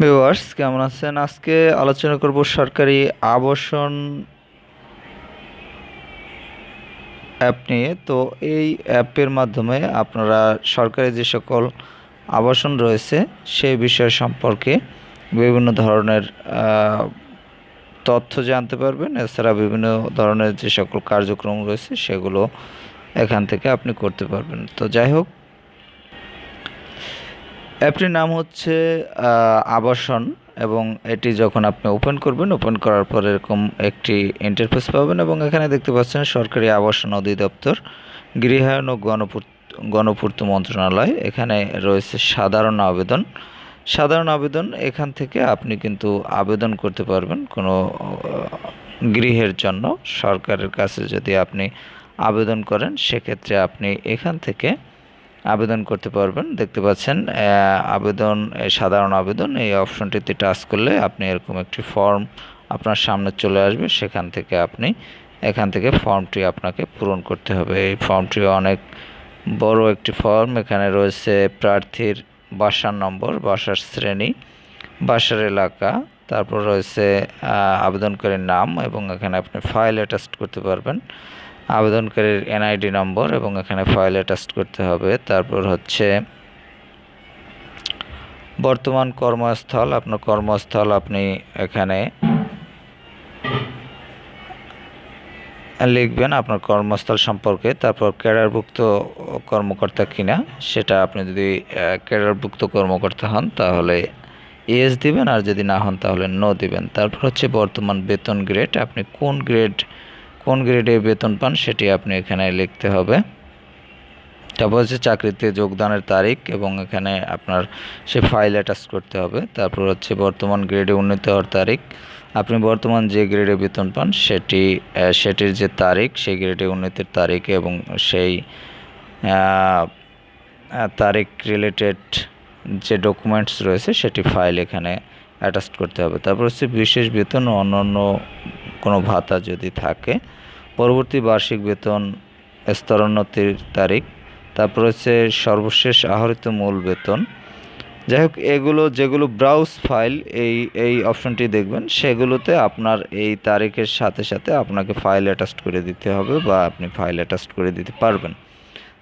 Viewers, কেমন আছেন? আজকে আলোচনা করব সরকারি আবাসন অ্যাপ নিয়ে। তো এই অ্যাপের মাধ্যমে আপনারা সরকারি যে সকল আবাসন রয়েছে সেই বিষয় সম্পর্কে বিভিন্ন ধরনের তথ্য জানতে পারবেন। এছাড়া বিভিন্ন ধরনের যে সকল কার্যক্রম রয়েছে, সেগুলো এখান থেকে আপনি করতে পারবেন। তো যাই হোক অ্যাপটির নাম হচ্ছে আবাসন এবং এটি যখন আপনি ওপেন করবেন, ওপেন করার পর এরকম একটি ইন্টারফেস পাবেন এবং এখানে দেখতে পাচ্ছেন সরকারি আবাসন অধিদপ্তর, গৃহায়ন ও গণপূর্ত গণপূর্ত মন্ত্রণালয়। এখানে রয়েছে সাধারণ আবেদন। সাধারণ আবেদন, এখান থেকে আপনি কিন্তু আবেদন করতে পারবেন কোনো গৃহের জন্য। সরকারের কাছে যদি আপনি আবেদন করেন, সেক্ষেত্রে আপনি এখান থেকে আবেদন করতে পারবেন। দেখতে পাচ্ছেন আবেদন সাধারণ আবেদন, এই অপশনটিতে টাচ করলে আপনি এরকম একটি ফর্ম আপনার সামনে চলে আসবে। সেখান থেকে আপনি, এখান থেকে ফর্মটি আপনাকে পূরণ করতে হবে। এই ফর্মটি অনেক বড় একটি ফর্ম। এখানে রয়েছে প্রার্থীর বাসার নম্বর, বাসার শ্রেণি, বাসার এলাকা, তারপর রয়েছে আবেদনকারীর নাম এবং এখানে আপনি ফাইল অ্যাটাচ করতে পারবেন। আবেদনকারীর এনআইডি নম্বর এবং এখানে ফাইল অ্যাটাচ করতে হবে। তারপর হচ্ছে বর্তমান কর্মস্থল। আপনার কর্মস্থল আপনি এখানে লিখবেন আপনার কর্মস্থল সম্পর্কে। তারপর ক্যাডারভুক্ত কর্মকর্তা কিনা সেটা আপনি যদি ক্যাডারভুক্ত কর্মকর্তা হন তাহলে ইয়েস দিবেন আর যদি না হন তাহলে নো দিবেন। তারপর হচ্ছে বর্তমান বেতন গ্রেড আপনি কোন গ্রেড কোন গ্রেডে বেতন পান সেটি আপনি এখানে লিখতে হবে। তারপর হচ্ছে চাকরিতে যোগদানের তারিখ এবং এখানে আপনার সে ফাইল অ্যাটাচ করতে হবে। তারপর হচ্ছে বর্তমান গ্রেডে উন্নীত হওয়ার তারিখ। আপনি বর্তমান যে গ্রেডে বেতন পান সেটি সেটির যে তারিখ, সেই গ্রেডে উন্নীতির তারিখ এবং সেই তারিখ রিলেটেড যে ডকুমেন্টস রয়েছে সেটি ফাইল এখানে অ্যাটাচ করতে হবে। তারপর হচ্ছে বিশেষ বেতন ও অন্যান্য কোনো ভাতা যদি থাকে, পরবর্তী বার্ষিক বেতন স্তরোন্নতির তারিখ, তারপর হচ্ছে সর্বশেষ আহরিত মূল বেতন। যাই হোক এগুলো যেগুলো ব্রাউজ ফাইল, এই এই অপশনটি দেখবেন, সেগুলোতে আপনার এই তারিখের সাথে সাথে আপনাকে ফাইল অ্যাটাচ করে দিতে হবে বা আপনি ফাইল অ্যাটাচ করে দিতে পারবেন।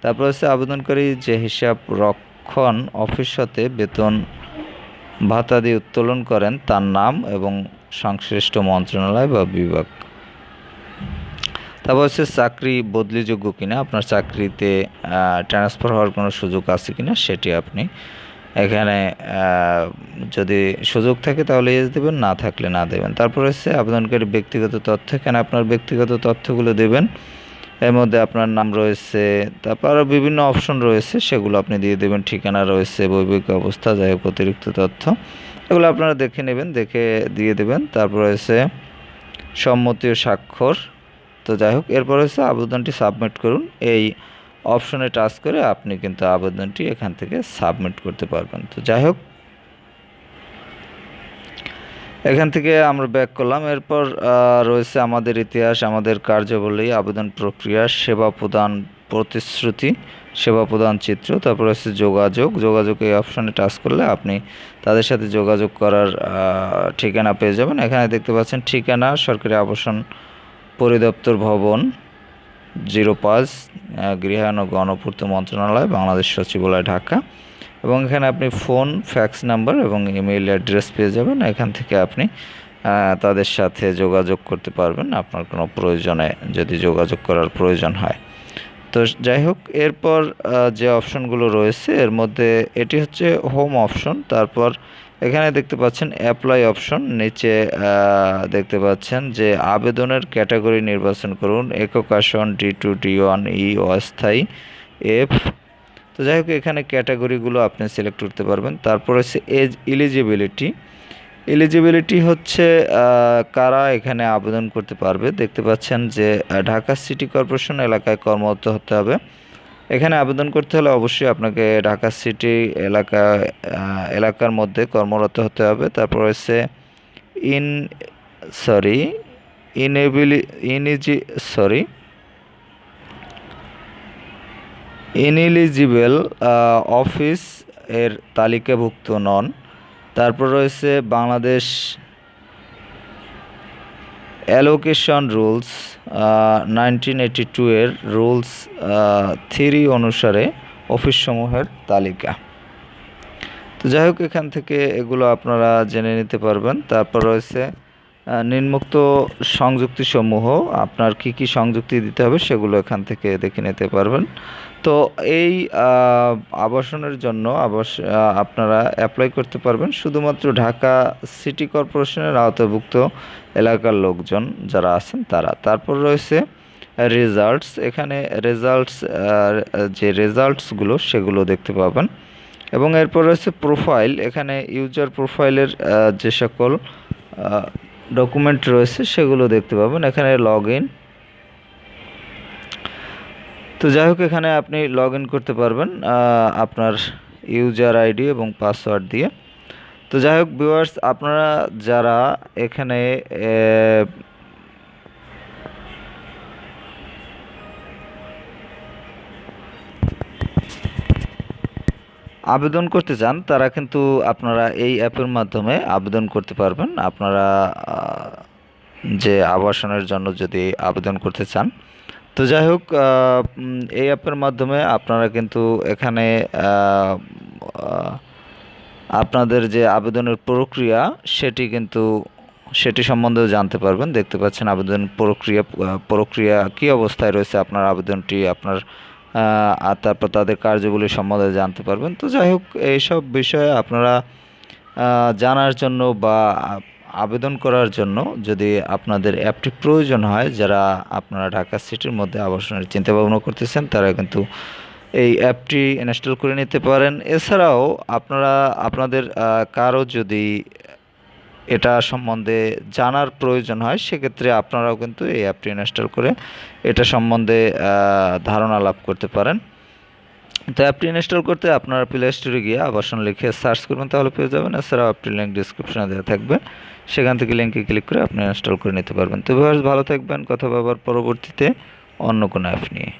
তারপর হচ্ছে আবেদনকারী যে হিসাব রক্ষণ অফিস হতে বেতন ভাতা দিয়ে উত্তোলন করেন, তার নাম এবং সংশ্লিষ্ট মন্ত্রণালয় বা বিভাগ। তারপর হচ্ছে চাকরি বদলিযোগ্য কিনা, আপনার চাকরিতে ট্রান্সফার হওয়ার কোনো সুযোগ আছে কিনা সেটি আপনি এখানে যদি সুযোগ থাকে তাহলে এস দেবেন, না থাকলে না দেবেন। তারপর হচ্ছে আবেদনকারী ব্যক্তিগত তথ্য, এখানে আপনার ব্যক্তিগত তথ্যগুলো দেবেন। এর মধ্যে আপনার নাম রয়েছে, তারপর আরও বিভিন্ন অপশন রয়েছে, সেগুলো আপনি দিয়ে দেবেন, ঠিকানা রয়েছে, বৈবাহিক অবস্থা, যাই হোক অতিরিক্ত তথ্য। এগুলো আপনারা দেখে নেবেন, দেখে দিয়ে দেবেন। তারপর রয়েছে সম্মতি ও স্বাক্ষর। তো যাই হোক, এরপর হচ্ছে আবেদনটি সাবমিট করুন। এই অপশনে টাচ করে আপনি কিন্তু আবেদনটি এখান থেকে সাবমিট করতে পারবেন। তো যাই হোক এখান থেকে আমরা ব্যাক করলাম। এরপর রয়েছে আমাদের ইতিহাস, আমাদের কার্যাবলী, আবেদন প্রক্রিয়া, সেবা প্রদান প্রতিশ্রুতি, সেবা প্রদান চিত্র, তারপর হচ্ছে যোগাযোগ। যোগাযোগ এই অপশানে টাচ করলে আপনি তাদের সাথে যোগাযোগ করার ঠিকানা পেয়ে যাবেন। এখানে দেখতে পাচ্ছেন ঠিকানা, সরকারি আবাসন পরিদপ্তর ভবন জিরো পাঁচ গৃহায়ন ও গণপূর্ত মন্ত্রণালয়, বাংলাদেশ সচিবালয়, ঢাকা। এবং এখানে আপনি ফোন ফ্যাক্স নাম্বার এবং ইমেইল অ্যাড্রেস পেয়ে যাবেন। এখান থেকে আপনি তাদের সাথে যোগাযোগ করতে পারবেন। আপনার কোনো প্রয়োজনে যদি যোগাযোগ করার প্রয়োজন হয়। তো যাই হোক, এরপর যে অপশনগুলো রয়েছে, এর মধ্যে এটি হচ্ছে হোম অপশন তারপর এখানে দেখতে পাচ্ছেন অ্যাপ্লাই অপশন নিচে দেখতে পাচ্ছেন যে আবেদনের ক্যাটাগরি নির্বাচন করুন। একক আসন D two D one E অস্থায়ী এফ তো যাই হোক, এখানে ক্যাটাগরিগুলো আপনি সিলেক্ট করতে পারবেন। তারপর হচ্ছে এজ এলিজিবিলিটি এলিজিবিলিটি হচ্ছে কারা এখানে আবেদন করতে পারবে। দেখতে পাচ্ছেন যে ঢাকা সিটি কর্পোরেশন এলাকায় কর্মরত হতে হবে। এখানে আবেদন করতে হলে অবশ্যই আপনাকে ঢাকা সিটি এলাকা এলাকার মধ্যে কর্মরত হতে হবে। তারপর হচ্ছে ইন সরি ইনেবিলি ইনিজি সরি ইনএলিজিবল অফিস এর তালিকাভুক্ত নন। তারপর রয়েছে Bangladesh allocation rules nineteen eighty two এর রুলস থ্রি অনুসারে অফিসসমূহের তালিকা। তো যাই হোক, এখান থেকে এগুলো আপনারা জেনে নিতে পারবেন। তারপর রয়েছে নিম্নোক্ত সংযুক্তিসমূহ আপনার কি কি সংযুক্তি দিতে হবে সেগুলো এখান থেকে দেখে নিতে পারবেন। তো এই আবাসনের জন্য আবাস আপনারা অ্যাপ্লাই করতে পারবেন। শুধুমাত্র ঢাকা সিটি কর্পোরেশনের আওতাভুক্ত এলাকার লোকজন যারা আছেন তারা। তারপর রয়েছে রেজাল্টস এখানে রেজাল্টস যে রেজাল্টসগুলো সেগুলো দেখতে পাবেন। এবং এরপর রয়েছে প্রোফাইল এখানে ইউজার প্রোফাইলের যে সকল ডকুমেন্ট রয়েছে, সেগুলো দেখতে পাবেন। এখানে লগ ইন তো যাই হোক, এখানে আপনি লগ ইন করতে পারবেন আপনার ইউজার আইডি এবং পাসওয়ার্ড দিয়ে। তো যাই হোক ভিউয়ার্স আপনারা যারা এখানে আবেদন করতে চান, তারা কিন্তু আপনারা এই অ্যাপের মাধ্যমে আবেদন করতে পারবেন। আপনারা যে আবাসনের জন্য যদি আবেদন করতে চান। তো যাই হোক এই অ্যাপের মাধ্যমে আপনারা কিন্তু এখানে আপনাদের যে আবেদনের প্রক্রিয়া, সেটি কিন্তু, সেটি সম্বন্ধেও জানতে পারবেন। দেখতে পাচ্ছেন আবেদন প্রক্রিয়া প্রক্রিয়া কী অবস্থায় রয়েছে, আপনার আবেদনটি আপনার আর তারপর তাদের কার্যগুলি সম্বন্ধে জানতে পারবেন। তো যাই হোক, এইসব বিষয়ে আপনারা জানার জন্য বা আবেদন করার জন্য যদি আপনাদের অ্যাপটি প্রয়োজন হয়, যারা আপনারা ঢাকা সিটির মধ্যে আবাসনের চিন্তা ভাবনা করতেছেন, তারা কিন্তু এই অ্যাপটি ইনস্টল করে নিতে পারেন। এছাড়াও আপনারা, আপনাদের কারও যদি এটা সম্বন্ধে জানার প্রয়োজন হয়, সেক্ষেত্রে আপনারাও কিন্তু এই অ্যাপটি ইনস্টল করে এটা সম্বন্ধে ধারণা লাভ করতে পারেন। তো অ্যাপটি ইনস্টল করতে আপনারা প্লে স্টোরে গিয়ে আবাসন লিখে সার্চ করবেন তাহলে পেয়ে যাবেন। এছাড়াও অ্যাপটির লিঙ্ক ডিসক্রিপশনে দেওয়া থাকবে। সেখান থেকে লিঙ্কে ক্লিক করে আপনি ইনস্টল করে নিতে পারবেন। তো ভালো থাকবেন। কথা বলার পরবর্তীতে অন্য কোনো অ্যাপ নিয়ে।